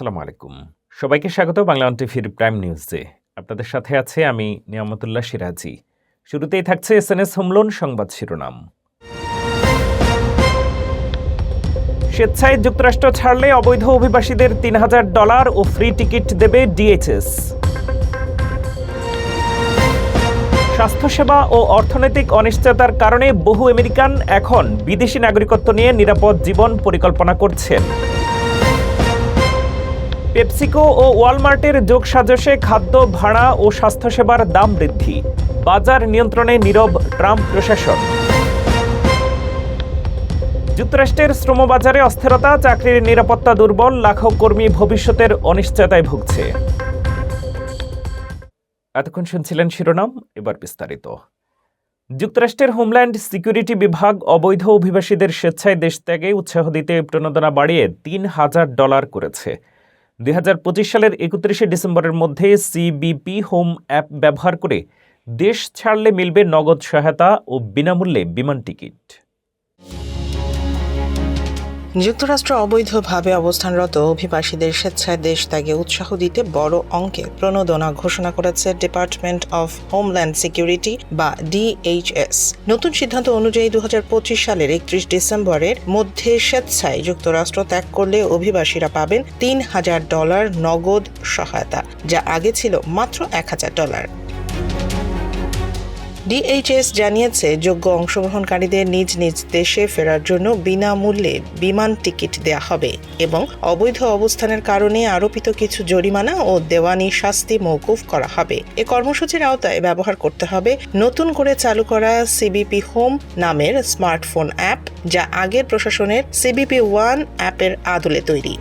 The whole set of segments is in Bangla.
আসসালামু আলাইকুম। সবাইকে স্বাগত বাংলা টিভির প্রাইম নিউজে। আপনাদের সাথে আছে আমি নিয়ামতুল্লাহ সিরাজি। শুরুতেই থাকছে এস এন এস হোমলোন সংবাদ শিরোনাম। স্বেচ্ছায় যুক্তরাষ্ট্র ছাড়লে অবৈধ অভিবাসীদের তিন হাজার ডলার ও ফ্রি টিকিট দেবে ডিএইচএস। স্বাস্থ্যসেবা ও অর্থনৈতিক অনিশ্চয়তার কারণে বহু আমেরিকান এখন বিদেশি নাগরিকত্ব নিয়ে নিরাপদ জীবন পরিকল্পনা করছেন। পেপসিকো ও ওয়ালমার্টের যোগ সাজসে খাদ্য, ভাড়া ও স্বাস্থ্যসেবার দাম বৃদ্ধি। বাজার নিয়ন্ত্রণে নীরব ট্রাম্প প্রশাসন। যুক্তরাষ্ট্রের শ্রমবাজারে অস্থিরতা, চাকরির নিরাপত্তা দুর্বল, লাখো কর্মী ভবিষ্যতের অনিশ্চয়তায় ভুগছে। এতক্ষণ শুনছিলেন শিরোনাম, এবার বিস্তারিত। যুক্তরাষ্ট্রের হোমল্যান্ড সিকিউরিটি বিভাগ অবৈধ অভিবাসীদের স্বেচ্ছায় দেশ ত্যাগে উৎসাহ দিতে প্রণোদনা বাড়িয়ে তিন হাজার ডলার করেছে। দুই হাজার পঁচিশ সালের একত্রিশে ডিসেম্বরের মধ্যে সিবিপি হোম অ্যাপ ব্যবহার করে দেশ ছাড়লে মিলবে নগদ সহায়তা ও বিনামূল্যে বিমান টিকিট। যুক্তরাষ্ট্র অবৈধভাবে অবস্থানরত অভিবাসীদের স্বেচ্ছায় দেশ ত্যাগে উৎসাহ দিতে বড় অঙ্কে প্রণোদনা ঘোষণা করেছে ডিপার্টমেন্ট অফ হোমল্যান্ড সিকিউরিটি বা ডিএইচএস। নতুন সিদ্ধান্ত অনুযায়ী দু হাজার পঁচিশ সালের একত্রিশ ডিসেম্বরের মধ্যে স্বেচ্ছায় যুক্তরাষ্ট্র ত্যাগ করলে অভিবাসীরা পাবেন তিন হাজার ডলার নগদ সহায়তা, যা আগে ছিল মাত্র এক হাজার ডলার। ডিএইচএস জানিয়েছে, যোগ্য অংশগ্রহণকারীদের নিজ নিজ দেশে ফেরার জন্য বিনামূল্যে বিমান টিকিট দেয়া হবে এবং অবৈধ অবস্থানের কারণে আরোপিত কিছু জরিমানা ও দেওয়ানি শাস্তি মৌকুফ করা হবে। এ কর্মসূচির আওতায় ব্যবহার করতে হবে নতুন করে চালু করা সিবিপি হোম নামের স্মার্টফোন অ্যাপ, যা আগের প্রশাসনের সিবিপি ওয়ান অ্যাপের আদলে তৈরি।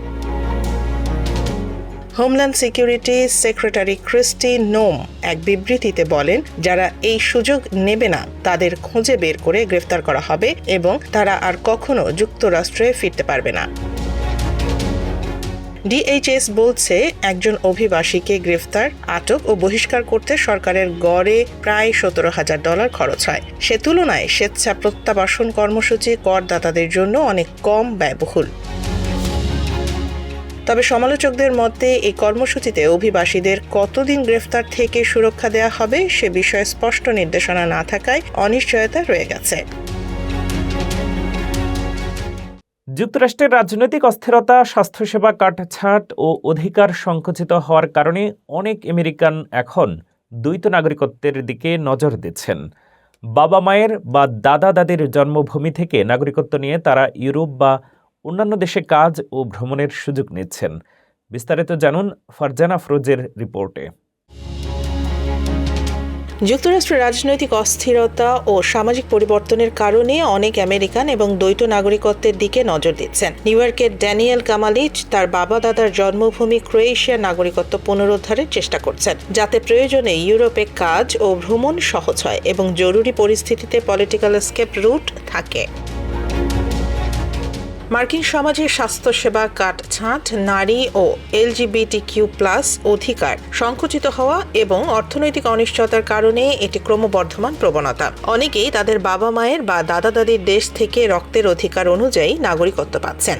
হোমল্যান্ড সিকিউরিটি সেক্রেটারি ক্রিস্টি নোম এক বিবৃতিতে বলেন, যারা এই সুযোগ নেবে না, তাদের খুঁজে বের করে গ্রেফতার করা হবে এবং তারা আর কখনো যুক্তরাষ্ট্রে ফিরতে পারবে না। ডিএইচএস বলছে, একজন অভিবাসীকে গ্রেফতার, আটক ও বহিষ্কার করতে সরকারের গড়ে প্রায় সতেরো হাজার ডলার খরচ হয়। সে তুলনায় স্বেচ্ছা প্রত্যাবাসন কর্মসূচি করদাতাদের জন্য অনেক কম ব্যয়বহুল। তবে সমালোচকদের মতে এই কর্মসূচিতে অভিবাসীদের কতদিন গ্রেফতার থেকে সুরক্ষা দেওয়া হবে সে বিষয়ে স্পষ্ট নির্দেশনা না থাকায় অনিশ্চয়তা রয়ে গেছে। যুক্তরাষ্ট্রের রাজনৈতিক অস্থিরতা, স্বাস্থ্যসেবা কাটছাঁট ও অধিকার সংকুচিত হওয়ার কারণে অনেক আমেরিকান এখন দ্বৈত নাগরিকত্বের দিকে নজর দিচ্ছেন। বাবা মায়ের বা দাদা দাদির জন্মভূমি থেকে নাগরিকত্ব নিয়ে তারা ইউরোপ বা অন্যান্য দেশে কাজ ও ভ্রমণের সুযোগ নিচ্ছেন। বিস্তারিত জানুন ফারজানা ফরোজের রিপোর্টে। যুক্তরাষ্ট্রের রাজনৈতিক অস্থিরতা ও সামাজিক পরিবর্তনের কারণে অনেক আমেরিকান এবং দ্বৈত নাগরিকত্বের দিকে নজর দিচ্ছেন। নিউ ইয়র্কের ড্যানিয়েল কামালিচ তার বাবা দাদার জন্মভূমি ক্রোয়েশিয়ার নাগরিকত্ব পুনরুদ্ধারের চেষ্টা করছেন, যাতে প্রয়োজনে ইউরোপে কাজ ও ভ্রমণ সহজ হয় এবং জরুরি পরিস্থিতিতে পলিটিক্যাল স্কেপ রুট থাকে। মার্কিন সমাজের স্বাস্থ্যসেবা কাটছাঁট, নারী ও এলজিবিটি কিউ প্লাস অধিকার সংকুচিত হওয়া এবং অর্থনৈতিক অনিশ্চয়তার কারণে এটি ক্রমবর্ধমান প্রবণতা। অনেকেই তাদের বাবা মায়ের বা দাদা দাদির দেশ থেকে রক্তের অধিকার অনুযায়ী নাগরিকত্ব পাচ্ছেন।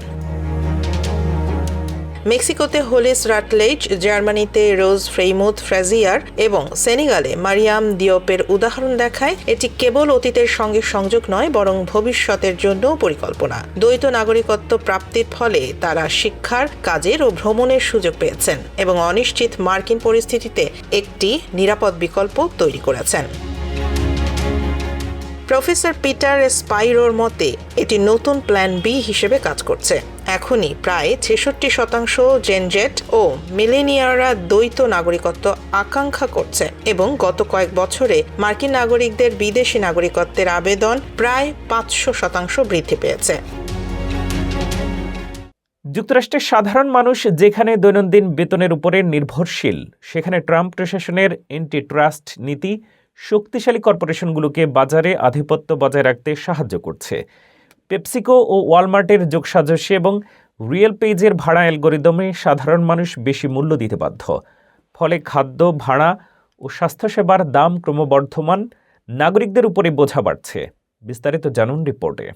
মেক্সিকোতে হোলিস রাটলেজ জার্মানিতে রোজ ফ্রেইমুথ ফ্রাজিয়ার এবং সেনেগালে মারিয়াম দিওপের উদাহরণ দেখায়, এটি কেবল অতীতের সঙ্গে সংযোগ নয়, বরং ভবিষ্যতের জন্য পরিকল্পনা। দ্বৈত নাগরিকত্ব প্রাপ্তির ফলে তারা শিক্ষার, কাজের ও ভ্রমণের সুযোগ পেয়েছেন এবং অনিশ্চিত মার্কিন পরিস্থিতিতে একটি নিরাপদ বিকল্প তৈরি করেছেন। প্রফেসর পিটার স্পাইরোর মতে, এটি নতুন প্ল্যান বি হিসেবে কাজ করছে। এখনই প্রায় ছেষট্টি শতাংশ জেনজেট ও মিলেনিয়াররা দ্বৈত নাগরিকত্ব আকাঙ্ক্ষা করছে এবং গত কয়েক বছরে মার্কিন নাগরিকদের বিদেশি নাগরিকত্বের আবেদন প্রায় পাঁচশো শতাংশ বৃদ্ধি পেয়েছে। যুক্তরাষ্ট্রের সাধারণ মানুষ যেখানে দৈনন্দিন বেতনের উপরে নির্ভরশীল, সেখানে ট্রাম্প প্রশাসনের এন্টি ট্রাস্ট নীতি শক্তিশালী কর্পোরেশনগুলোকে বাজারে আধিপত্য বজায় রাখতে সাহায্য করছে। পেপসিকো ও ওয়ালমার্টের যোগসাজসে এবং রিয়েল পেজের ভাড়া অ্যালগোরিদমে সাধারণ মানুষ বেশি মূল্য দিতে বাধ্য। ফলে খাদ্য, ভাড়া ও স্বাস্থ্যসেবার দাম ক্রমবর্ধমান। নাগরিকদের উপরে বোঝা বাড়ছে। বিস্তারিত জানুন রিপোর্টে।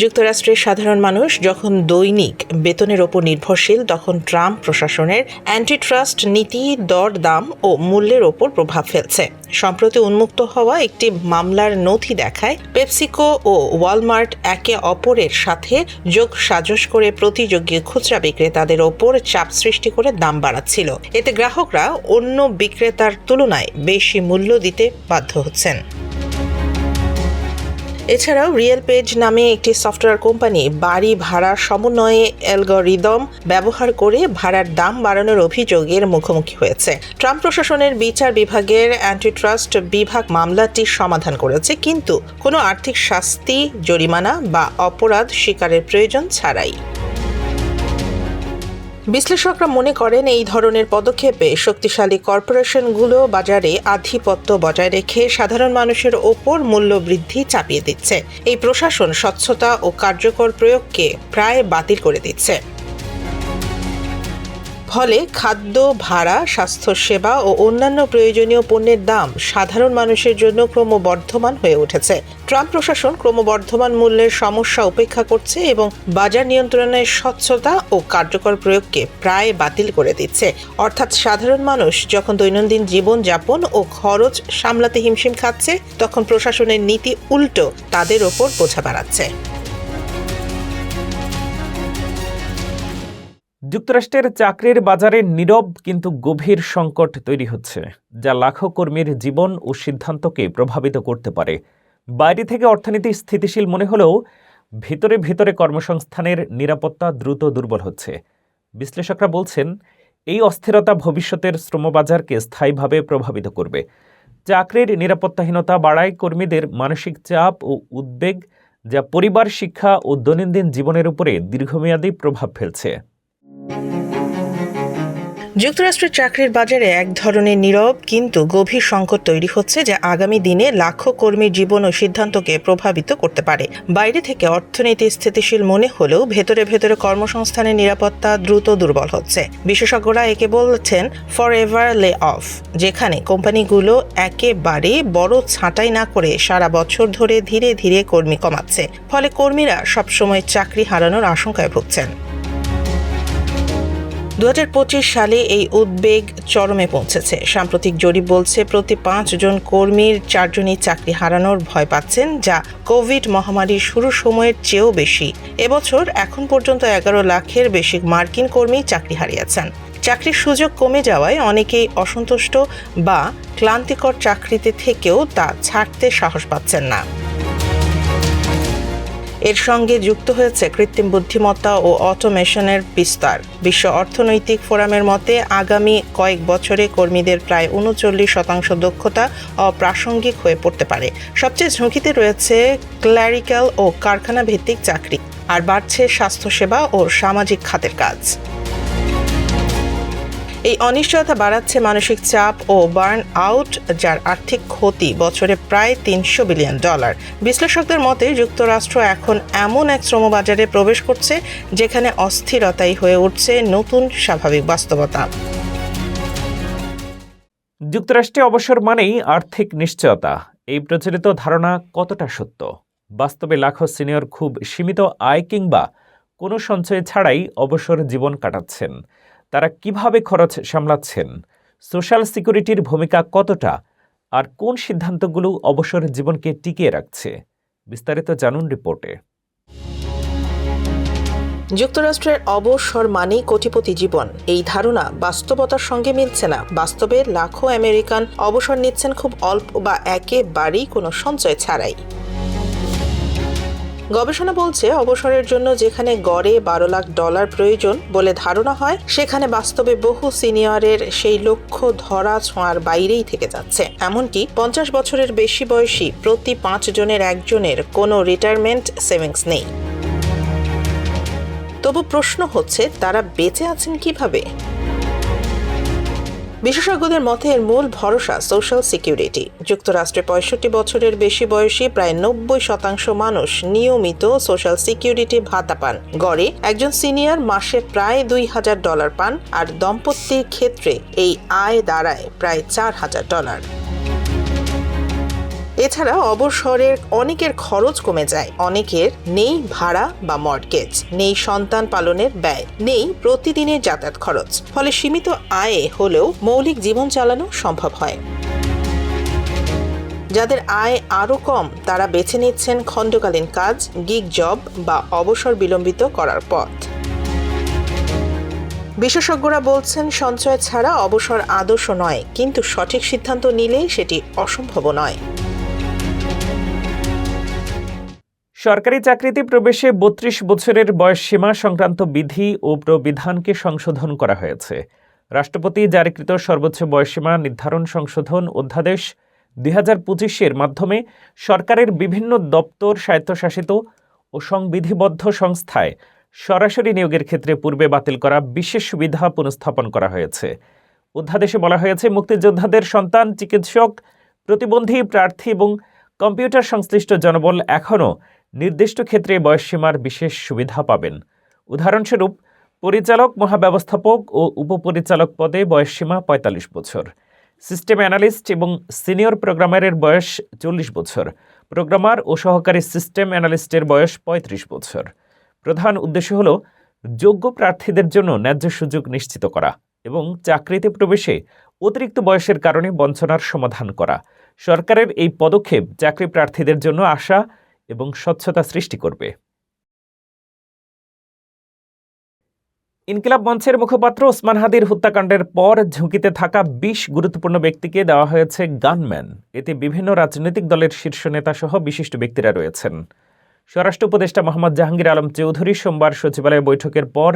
যুক্তরাষ্ট্রের সাধারণ মানুষ যখন দৈনিক বেতনের ওপর নির্ভরশীল, তখন ট্রাম্প প্রশাসনের অ্যান্টি ট্রাস্ট নীতি, দর দাম ও মূল্যের ওপর প্রভাব ফেলছে। সম্প্রতি উন্মুক্ত হওয়া একটি মামলার নথি দেখায়, পেপসিকো ও ওয়ালমার্ট একে অপরের সাথে যোগ সাজস করে প্রতিযোগী খুচরা বিক্রেতাদের ওপর চাপ সৃষ্টি করে দাম বাড়াচ্ছিল। এতে গ্রাহকরা অন্য বিক্রেতার তুলনায় বেশি মূল্য দিতে বাধ্য হচ্ছেন। এছাড়াও রিয়েল পেজ নামে একটি সফটওয়্যার কোম্পানি বাড়ি ভাড়া সমন্বয়ে অ্যালগোরিদম ব্যবহার করে ভাড়ার দাম বাড়ানোর অভিযোগের মুখোমুখি হয়েছে। ট্রাম্প প্রশাসনের বিচার বিভাগের অ্যান্টিট্রাস্ট বিভাগ মামলাটি সমাধান করেছে, কিন্তু কোনো আর্থিক শাস্তি, জরিমানা বা অপরাধ স্বীকারের প্রয়োজন ছাড়াই। বিশ্লেষকরা মনে করেন এই ধরনের পদক্ষেপে শক্তিশালী কর্পোরেশনগুলো বাজারে আধিপত্য বজায় রেখে সাধারণ মানুষের ওপর মূল্য বৃদ্ধি চাপিয়ে দিচ্ছে। এই প্রশাসন স্বচ্ছতা ও কার্যকর প্রয়োগকে প্রায় বাতিল করে দিচ্ছে। ফলে খাদ্য, ভাড়া, স্বাস্থ্যসেবা ও অন্যান্য প্রয়োজনীয় পণ্যের দাম সাধারণ মানুষের জন্য ক্রমবর্ধমান হয়ে উঠেছে। ট্রাম্প প্রশাসন ক্রমবর্ধমান মূল্যের সমস্যা উপেক্ষা করছে এবং বাজার নিয়ন্ত্রণের স্বচ্ছতা ও কার্যকর প্রয়োগকে প্রায় বাতিল করে দিচ্ছে। অর্থাৎ সাধারণ মানুষ যখন দৈনন্দিন জীবন যাপন ও খরচ সামলাতে হিমশিম খাচ্ছে, তখন প্রশাসনের নীতি উল্টো তাদের ওপর বোঝা বাড়াচ্ছে। যুক্তরাষ্ট্রের চাকরির বাজারে নীরব কিন্তু গভীর সংকট তৈরি হচ্ছে, যা লাখো কর্মীর জীবন ও সিদ্ধান্তকে প্রভাবিত করতে পারে। বাইরে থেকে অর্থনীতি স্থিতিশীল মনে হলেও ভিতরে ভিতরে কর্মসংস্থানের নিরাপত্তা দ্রুত দুর্বল হচ্ছে। বিশ্লেষকরা বলছেন, এই অস্থিরতা ভবিষ্যতের শ্রমবাজারকে স্থায়ীভাবে প্রভাবিত করবে। চাকরির নিরাপত্তাহীনতা বাড়ায় কর্মীদের মানসিক চাপ ও উদ্বেগ, যা পরিবার, শিক্ষা ও দৈনন্দিন জীবনের উপরে দীর্ঘমেয়াদী প্রভাব ফেলছে। যুক্তরাষ্ট্রের চাকরির বাজারে এক ধরনের নীরব কিন্তু গভীর সংকট তৈরি হচ্ছে যা আগামী দিনে লাখো কর্মীর জীবন ও সিদ্ধান্তকে প্রভাবিত করতে পারে। বাইরে থেকে অর্থনীতি স্থিতিশীল মনে হলেও ভেতরে ভেতরে কর্মসংস্থানের নিরাপত্তা দ্রুত দুর্বল হচ্ছে। বিশেষজ্ঞরা একে বলছেন ফর এভার লে অফ যেখানে কোম্পানিগুলো একেবারে বড় ছাঁটাই না করে সারা বছর ধরে ধীরে ধীরে কর্মী কমাচ্ছে, ফলে কর্মীরা সবসময় চাকরি হারানোর আশঙ্কায় ভুগছেন। দু হাজার পঁচিশ সালে এই উদ্বেগ চরমে পৌঁছেছে। সাম্প্রতিক জরিপ বলছে, প্রতি পাঁচ জন কর্মীর চারজনই চাকরি হারানোর ভয় পাচ্ছেন, যা কোভিড মহামারীর শুরুর সময়ের চেয়েও বেশি। এবছর এখন পর্যন্ত এগারো লাখের বেশি মার্কিন কর্মী চাকরি হারিয়েছেন। চাকরির সুযোগ কমে যাওয়ায় অনেকেই অসন্তুষ্ট বা ক্লান্তিকর চাকরিতে থেকেও তা ছাড়তে সাহস পাচ্ছেন না। এর সঙ্গে যুক্ত হয়েছে কৃত্রিম বুদ্ধিমত্তা ও অটোমেশনের বিস্তার। বিশ্ব অর্থনৈতিক ফোরামের মতে, আগামী কয়েক বছরে কর্মীদের প্রায় উনচল্লিশ শতাংশ দক্ষতা অপ্রাসঙ্গিক হয়ে পড়তে পারে। সবচেয়ে ঝুঁকিতে রয়েছে ক্ল্যারিক্যাল ও কারখানা ভিত্তিক চাকরি। আর বাড়ছে স্বাস্থ্যসেবা ও সামাজিক খাতের কাজ। এই অনিশ্চয়তা বাড়াচ্ছে মানসিক চাপ ও বার্ন আউট যার আর্থিক ক্ষতি বছরে প্রায় তিনশো বিলিয়ন ডলার। বিশ্লেষকদের মতে, যুক্তরাষ্ট্র এখন এমন এক শ্রমবাজারে প্রবেশ করছে, যেখানে অস্থিরতাই হয়ে উঠছে নতুন স্বাভাবিক বাস্তবতা। যুক্তরাষ্ট্রে অবসর মানেই আর্থিক নিশ্চয়তা। এই প্রচলিত ধারণা কতটা সত্য? বাস্তবে লাখো সিনিয়র খুব সীমিত আয় কিংবা কোনো সঞ্চয় ছাড়াই অবসর জীবন কাটাচ্ছেন। তারা কীভাবে খরচ সামলাচ্ছেন? সোশ্যাল সিকিউরিটির ভূমিকা কতটা? আর কোন সিদ্ধান্তগুলো অবসর জীবনকে টিকিয়ে রাখছে? বিস্তারিত জানুন রিপোর্টে। যুক্তরাষ্ট্রের অবসর মানেই কোটিপতি জীবন। এই ধারণা বাস্তবতার সঙ্গে মিলছে না। বাস্তবে লাখো আমেরিকান অবসর নিচ্ছেন খুব অল্প বা একেবারেই কোনো সঞ্চয় ছাড়াই। গবেষণা বলছে অবসরের জন্য যেখানে গড়ে বারো লাখ ডলার প্রয়োজন বলে ধারণা হয়, সেখানে বাস্তবে বহু সিনিয়রের সেই লক্ষ্য ধরা ছোঁয়ার বাইরেই থেকে যাচ্ছে। এমনকি পঞ্চাশ বছরের বেশি বয়সী প্রতি পাঁচ জনের একজনের কোনো রিটায়ারমেন্ট সেভিংস নেই। তবু প্রশ্ন হচ্ছে, তারা বেঁচে আছেন কীভাবে? বিশেষজ্ঞদের মতে এর মূল ভরসা সোশ্যাল সিকিউরিটি যুক্তরাষ্ট্রে পঁয়ষট্টি বছরের বেশি বয়সী প্রায় নব্বই শতাংশ মানুষ নিয়মিত সোশ্যাল সিকিউরিটি ভাতা পান। গড়ে একজন সিনিয়র মাসে প্রায় দুই হাজার ডলার পান, আর দম্পতির ক্ষেত্রে এই আয় দাঁড়ায় প্রায় চার হাজার ডলার এছাড়া অবসরের অনেকের খরচ কমে যায়। অনেকের নেই ভাড়া বা মর্টগেজ নেই সন্তান পালনের ব্যয়, নেই প্রতিদিনের যাতায়াত খরচ। ফলে সীমিত আয়ে হলেও মৌলিক জীবন চালানো সম্ভব হয়। যাদের আয় আরও কম, তারা বেছে নিচ্ছেন খণ্ডকালীন কাজ গিগ জব বা অবসর বিলম্বিত করার পথ। বিশেষজ্ঞরা বলছেন, সঞ্চয় ছাড়া অবসর আদর্শ নয়, কিন্তু সঠিক সিদ্ধান্ত নিলে সেটি অসম্ভব নয়। সরকারি চাকরিতে প্রবেশে বত্রিশ বছরের বয়সসীমা সংক্রান্ত বিধি ও প্রবিধানকে সংশোধন করা হয়েছে। রাষ্ট্রপতি জারিকৃত সর্বোচ্চ বয়সসীমা নির্ধারণ সংশোধন অধ্যাদেশ দুই হাজার পঁচিশের মাধ্যমে সরকারের বিভিন্ন দপ্তর স্বায়ত্তশাসিত ও সংবিধিবদ্ধ সংস্থায় সরাসরি নিয়োগের ক্ষেত্রে পূর্বে বাতিল করা বিশেষ সুবিধা পুনঃস্থাপন করা হয়েছে। অধ্যাদেশে বলা হয়েছে, মুক্তিযোদ্ধাদের সন্তান, চিকিৎসক, প্রতিবন্ধী প্রার্থী এবং কম্পিউটার সংশ্লিষ্ট জনবল এখনও নির্দিষ্ট ক্ষেত্রে বয়সসীমার বিশেষ সুবিধা পাবেন। উদাহরণস্বরূপ, পরিচালক, মহাব্যবস্থাপক ও উপপরিচালক পদে বয়সসীমা পঁয়তাল্লিশ বছর। সিস্টেম অ্যানালিস্ট এবং সিনিয়র প্রোগ্রামারের বয়স চল্লিশ বছর। প্রোগ্রামার ও সহকারী সিস্টেম অ্যানালিস্টের বয়স পঁয়ত্রিশ বছর। প্রধান উদ্দেশ্য হল যোগ্য প্রার্থীদের জন্য ন্যায্য সুযোগ নিশ্চিত করা এবং চাকরিতে প্রবেশে অতিরিক্ত বয়সের কারণে বঞ্চনার সমাধান করা। সরকারের এই পদক্ষেপ চাকরি প্রার্থীদের জন্য আশা এবং স্বচ্ছতা সৃষ্টি করবে। ইনকিলাব মঞ্চের মুখপাত্র ওসমান হাদির হত্যাকাণ্ডের পর ঝুঁকিতে থাকা বিশ গুরুত্বপূর্ণ ব্যক্তিকে দেওয়া হয়েছে গানম্যান। এতে বিভিন্ন রাজনৈতিক দলের শীর্ষ নেতা সহ বিশিষ্ট ব্যক্তিরা রয়েছেন। স্বরাষ্ট্র উপদেষ্টা মোহাম্মদ জাহাঙ্গীর আলম চৌধুরী সোমবার সচিবালয় বৈঠকের পর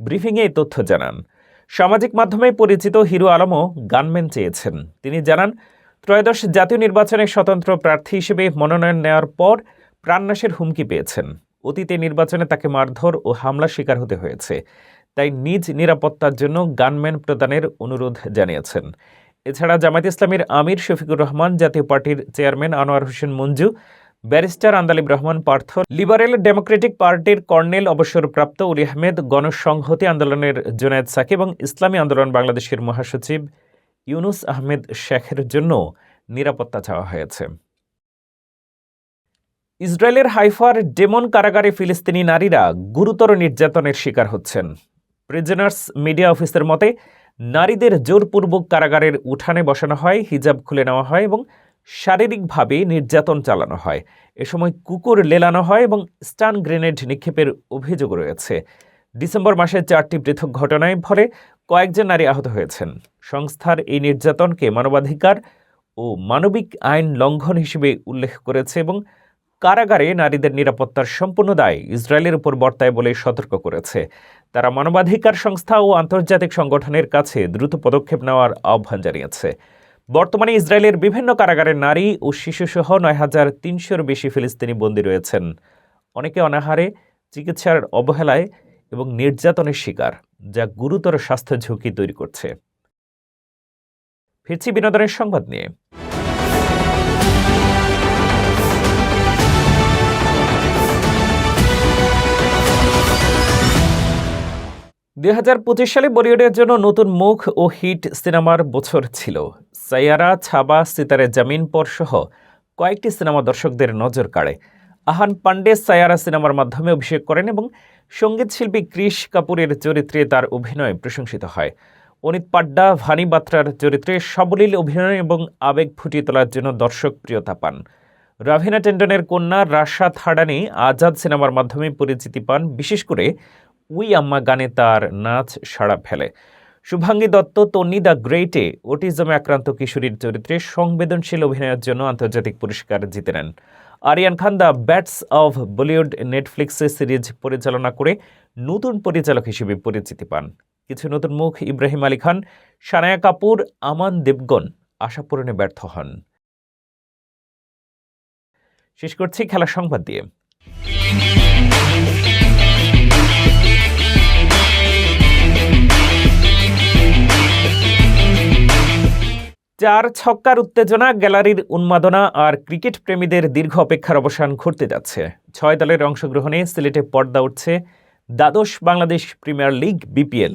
ব্রিফিংয়ে এই তথ্য জানান। সামাজিক মাধ্যমে পরিচিত হিরো আলমও গানম্যান চেয়েছেন। তিনি জানান, ত্রয়োদশ জাতীয় নির্বাচনে স্বতন্ত্র প্রার্থী হিসেবে মনোনয়ন নেওয়ার পর প্রাণনাশের হুমকি পেয়েছেন। অতীতে নির্বাচনে তাকে মারধর ও হামলা শিকার হতে হয়েছে। তাই নিজ নিরাপত্তার জন্য গানম্যান প্রদানের অনুরোধ জানিয়েছেন। এছাড়া জামায়াত ইসলামীর আমির শফিকুর রহমান, জাতীয় পার্টির chairman Anwar Hossain Manju, barrister Andalib Rahman Partho, liberal democratic পার্টির কর্নেল অবসরপ্রাপ্ত উলি আহমেদ, গণসংহতি আন্দোলনের জুনায়েদ সাকি এবং ইসলামী আন্দোলন বাংলাদেশের মহাসচিব ইউনুস আহমেদ শেখের জন্য নিরাপত্তা চাওয়া হয়েছে। ইসরায়েলের হাইফার ডেমন কারাগারে ফিলিস্তিনি নারীরা গুরুতর নির্যাতনের শিকার হচ্ছেন। প্রিজনার্স মিডিয়া অফিসের মতে, নারীদের জোরপূর্বক কারাগারের উঠানে বসানো হয়, হিজাব খুলে নেওয়া হয় এবং শারীরিকভাবে নির্যাতন চালানো হয়। এ সময় কুকুর লেলানো হয় এবং স্টান গ্রেনেড নিক্ষেপের অভিযোগ রয়েছে। ডিসেম্বর মাসে চারটি পৃথক ঘটনায় ফলে কয়েকজন নারী আহত হয়েছেন। সংস্থার এই নির্যাতনকে মানবাধিকার ও মানবিক আইন লঙ্ঘন হিসেবে উল্লেখ করেছে এবং কারাগারে নারীদের নিরাপত্তার সম্পূর্ণ দায় ইসরায়েলের উপর বর্তায় বলে সতর্ক করেছে। তারা মানবাধিকার সংস্থা ও আন্তর্জাতিক সংগঠনের কাছে দ্রুত পদক্ষেপ নেওয়ার আহ্বান জানিয়েছে। বর্তমানে ইসরায়েলের বিভিন্ন কারাগারে নারী ও শিশুসহ নয় হাজার তিনশোর বেশি ফিলিস্তিনি বন্দী রয়েছেন। অনেকে অনাহারে, চিকিৎসার অবহেলায় এবং নির্যাতনের শিকার, যা গুরুতর স্বাস্থ্য ঝুঁকি তৈরি করছে। ফিরছি বিনোদনের সংবাদ নিয়ে। দুই হাজার পঁচিশ সালে বলিউডের জন্য নতুন মুখ ও হিট সিনেমার বছর ছিল। সাইয়ারা, ছাবা, সিতারে জামিন পর সহ কয়েকটি সিনেমা দর্শকদের নজর কাড়ে। আহান পান্ডে সায়ারা সিনেমার মাধ্যমে অভিষেক করেন এবং সংগীত শিল্পী ক্রিশ কাপুরের চরিত্রে তার অভিনয় প্রশংসিত হয়। অনিত পাড্ডা, ভানি বাত্রার চরিত্রে সাবলীল অভিনয় এবং আবেগ ফুটিয়ে তোলার জন্য দর্শক প্রিয়তা পান। রাভিনা টেন্ডনের কন্যা রাশা থাডানি আজাদ সিনেমার মাধ্যমে পরিচিতি পান, বিশেষ করে উই আম্মা গানে তার নাচ সাড়া ফেলে। শুভাঙ্গী দত্ত, তন্নি দ্য গ্রেটে অটিজমে আক্রান্ত কিশোরীর চরিত্রে সংবেদনশীল অভিনয়ের জন্য আন্তর্জাতিক পুরস্কার জিতে নেন। Aryan Khan the bads of Bollywood নেটফ্লিক্সে সিরিজ পরিচালনা করে নতুন পরিচালক হিসেবে পরিচিতি পান। কিছু নতুন মুখ, ইব্রাহিম আলী খান, সানায়া কাপুর, আমান দেবগন আশা পূরণে ব্যর্থ হন। শেষ করছি খেলা সংবাদ দিয়ে। চার ছক্কার উত্তেজনা গ্যালারির উন্মাদনা আর ক্রিকেট প্রেমীদের দীর্ঘ অপেক্ষার অবসান ঘটতে যাচ্ছে। ছয় দলের অংশগ্রহণে সিলেটে পর্দা উঠছে দ্বাদশ বাংলাদেশ প্রিমিয়ার লিগ, বিপিএল।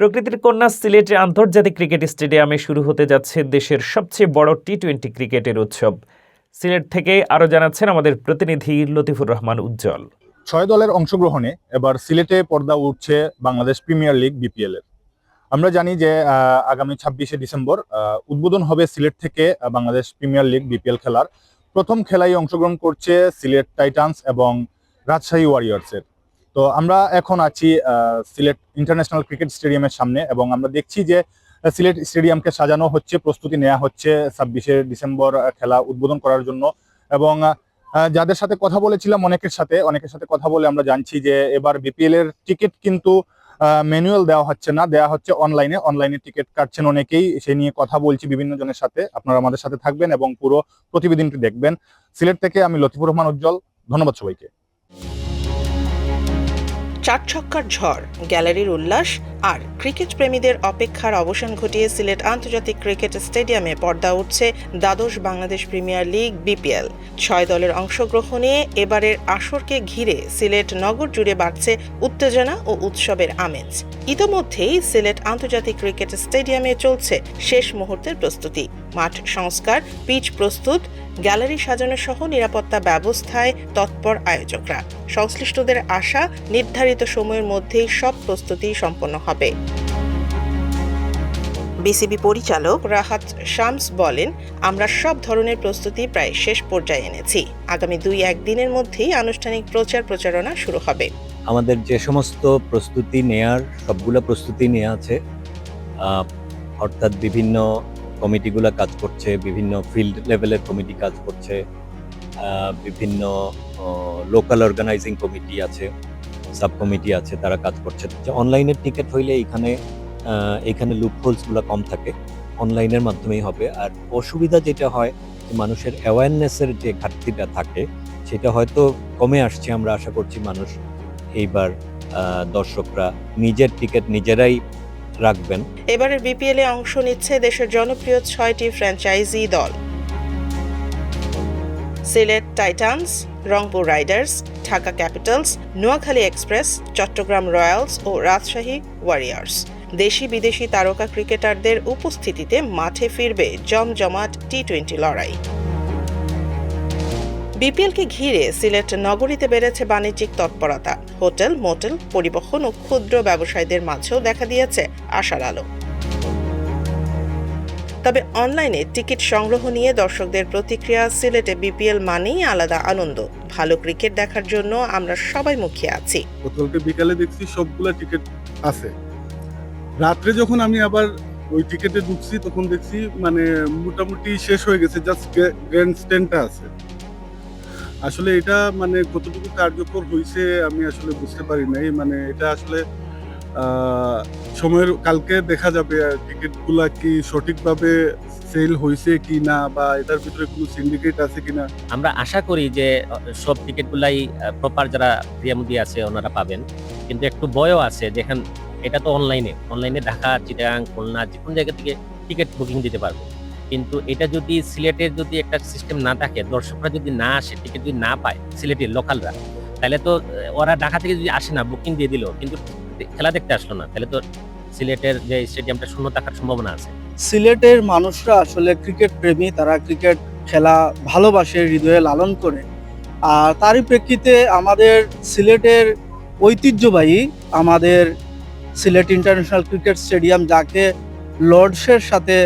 প্রকৃতির কন্যা সিলেটে আন্তর্জাতিক ক্রিকেট স্টেডিয়ামে শুরু হতে যাচ্ছে দেশের সবচেয়ে বড় টি টোয়েন্টি ক্রিকেটের উৎসব। সিলেট থেকে আরও জানাচ্ছেন আমাদের প্রতিনিধি লতিফুর রহমান উজ্জ্বল। ছয় দলের অংশগ্রহণে এবার সিলেটে পর্দা উঠছে বাংলাদেশ প্রিমিয়ার লিগ বিপিএল এর আমরা জানি যে আগামী ছাব্বিশে ডিসেম্বর উদ্বোধন হবে সিলেট থেকে বাংলাদেশ প্রিমিয়ার লিগ বিপিএল খেলার। প্রথম খেলায় অংশগ্রহণ করছে সিলেট টাইটান্স এবং রাজশাহী ওয়ারিয়ার্সের। তো আমরা এখন আছি সিলেট ইন্টারন্যাশনাল ক্রিকেট স্টেডিয়ামের সামনে এবং আমরা দেখছি যে সিলেট স্টেডিয়ামকে সাজানো হচ্ছে, প্রস্তুতি নেওয়া হচ্ছে ছাব্বিশে ডিসেম্বর খেলা উদ্বোধন করার জন্য। এবং যাদের সাথে কথা বলেছিলাম অনেকের সাথে অনেকের সাথে কথা বলে আমরা জানছি যে, এবার বিপিএল এর টিকিট কিন্তু ম্যানুয়াল দেওয়া হচ্ছে না, দেওয়া হচ্ছে অনলাইনে অনলাইনে টিকিট কাটছেন অনেকেই, সে নিয়ে কথা বলছি বিভিন্ন জনের সাথে। আপনারা আমাদের সাথে থাকবেন এবং পুরো প্রতিবেদনটি দেখবেন। সিলেট থেকে আমি লতিফুর রহমান উজ্জ্বল, ধন্যবাদ সবাইকে। চার ছক্কার ঝড়, গ্যালারির উল্লাস আর ক্রিকেট প্রেমীদের অপেক্ষার অবসান ঘটিয়ে সিলেট আন্তর্জাতিক ক্রিকেট স্টেডিয়ামে পর্দা উঠছে দ্বাদশ বাংলাদেশ প্রিমিয়ার লিগ, বিপিএল। ছয় দলের অংশগ্রহণে এবারের আসরকে ঘিরে সিলেট নগর জুড়ে বাড়ছে উত্তেজনা ও উৎসবের আমেজ। ইতোমধ্যেই সিলেট আন্তর্জাতিক ক্রিকেট স্টেডিয়ামে চলছে শেষ মুহূর্তের প্রস্তুতি। মাঠ সংস্কার, পিচ প্রস্তুত গ্যালারি সাজানো সহ নিরাপত্তা ব্যবস্থায় তৎপর আয়োজকরা। সংশ্লিষ্টদের আশা নির্ধারিত সময়ের মধ্যেই সব প্রস্তুতি সম্পন্ন হবে। বিসিবি পরিচালক রাহাত শামস বলেন আমরা সব ধরনের প্রস্তুতি প্রায় শেষ পর্যায়ে এনেছি। আগামী দুই একদিনের মধ্যেই আনুষ্ঠানিক প্রচার প্রচারণা শুরু হবে। আমাদের যে সমস্ত প্রস্তুতি নেয়ার সবগুলো প্রস্তুতি নেওয়া আছে। অর্থাৎ বিভিন্ন কমিটিগুলো কাজ করছে, বিভিন্ন ফিল্ড লেভেলের কমিটি কাজ করছে বিভিন্ন লোকাল অর্গানাইজিং কমিটি আছে সাব কমিটি আছে, তারা কাজ করছে। অনলাইনের টিকিট হইলে এখানে এখানে লুপহোলসগুলো কম থাকে অনলাইনের মাধ্যমেই হবে। আর অসুবিধা যেটা হয়, যে মানুষের অ্যাওয়ারনেসের যে ঘাটতিটা থাকে, সেটা হয়তো কমে আসছে, আমরা আশা করছি মানুষ, এইবার দর্শকরা নিজের টিকিট নিজেরাই রাখবেন। এবারের বিপিএল অংশ নিচ্ছে দেশের জনপ্রিয় ছয়টি ফ্র্যাঞ্চাইজি দল। Sylhet titans, Rangpur riders, Dhaka capitals, Noakhali express, Chattogram royals ও রাজশাহী ওয়ারিয়ার্স। দেশি বিদেশি তারকা ক্রিকেটারদের উপস্থিতিতে মাঠে ফিরবে জমজমাট টি টোয়েন্টি লড়াই। বিপিএলকে ঘিরে সিলেট নগরীতে বেড়েছে বাণিজ্যিক তৎপরতা। হোটেল, মোটেল, পরিবহন ও ক্ষুদ্র ব্যবসায়ীদের মাঝেও দেখা দিয়েছে আশার আলো। তবে অনলাইনে টিকিট সংগ্রহ নিয়ে দর্শকদের প্রতিক্রিয়া, সিলেটে বিপিএল মানেই আলাদা আনন্দ। ভালো ক্রিকেট দেখার জন্য আমরা সবাই মুখিয়ে আছি। গতকালকে বিকালে দেখছি সবগুলা টিকিট আছে। রাত্রে যখন আমি আবার ওই টিকেটে ঢুকছি, তখন দেখছি মানে মোটামুটি শেষ হয়ে গেছে, জাস্ট গ্র্যান্ড স্ট্যান্ডটা আছে। আসলে এটা মানে কতটুকু কার্যকর হয়েছে আমি আসলে বুঝতে পারি নাই। মানে এটা আসলে সময়ের, কালকে দেখা যাবে টিকিটগুলা কি সঠিকভাবে সেল হয়েছে কি না বা এটার ভিতরে কোনো সিন্ডিকেট আছে কিনা আমরা আশা করি যে, সব টিকিটগুলাই প্রপার যারা ক্রিয়ামুদি আছে ওনারা পাবেন। কিন্তু একটু বয়ও আছে যেখান এটা তো অনলাইনে অনলাইনে ঢাকা, চিটাগাং, খুলনা যে কোনো জায়গা থেকে টিকিট বুকিং দিতে পারবে। কিন্তু এটা যদি সিলেটের যদি একটা সিস্টেম না থাকে, দর্শকরা যদি না আসে টিকিট যদি না পায় সিলেটের লোকালরা তাহলে তো ওরা ঢাকা থেকে যদি আসে না বুকিং দিয়ে দিল, কিন্তু খেলা দেখতে আসলো না, তাহলে তো সিলেটের যে স্টেডিয়ামটা শূন্য থাকার সম্ভাবনা আছে। সিলেটের মানুষরা আসলে ক্রিকেট প্রেমী, তারা ক্রিকেট খেলা ভালোবাসে, হৃদয়ে লালন করে। আর তারই প্রেক্ষিতে আমাদের সিলেটের ঐতিহ্যবাহী আমাদের সিলেট ইন্টারন্যাশনাল ক্রিকেট স্টেডিয়াম যাকে লর্ডসের সাথে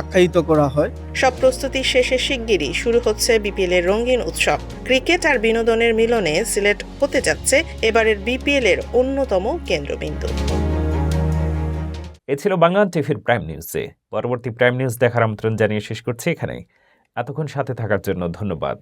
আখ্যায়িত করা হয়। সব প্রস্তুতি শেষে শিগগিরই শুরু হচ্ছে বিপিএল এর রঙিন উৎসব। ক্রিকেট আর বিনোদনের মিলনে সিলেট হতে যাচ্ছে এবারের বিপিএল এর অন্যতম কেন্দ্রবিন্দু। এ ছিল বাংলা টিভির প্রাইম নিউজে পরবর্তী প্রাইম নিউজ দেখার আমন্ত্রণ জানিয়ে শেষ করছি এখানে এতক্ষণ সাথে থাকার জন্য ধন্যবাদ।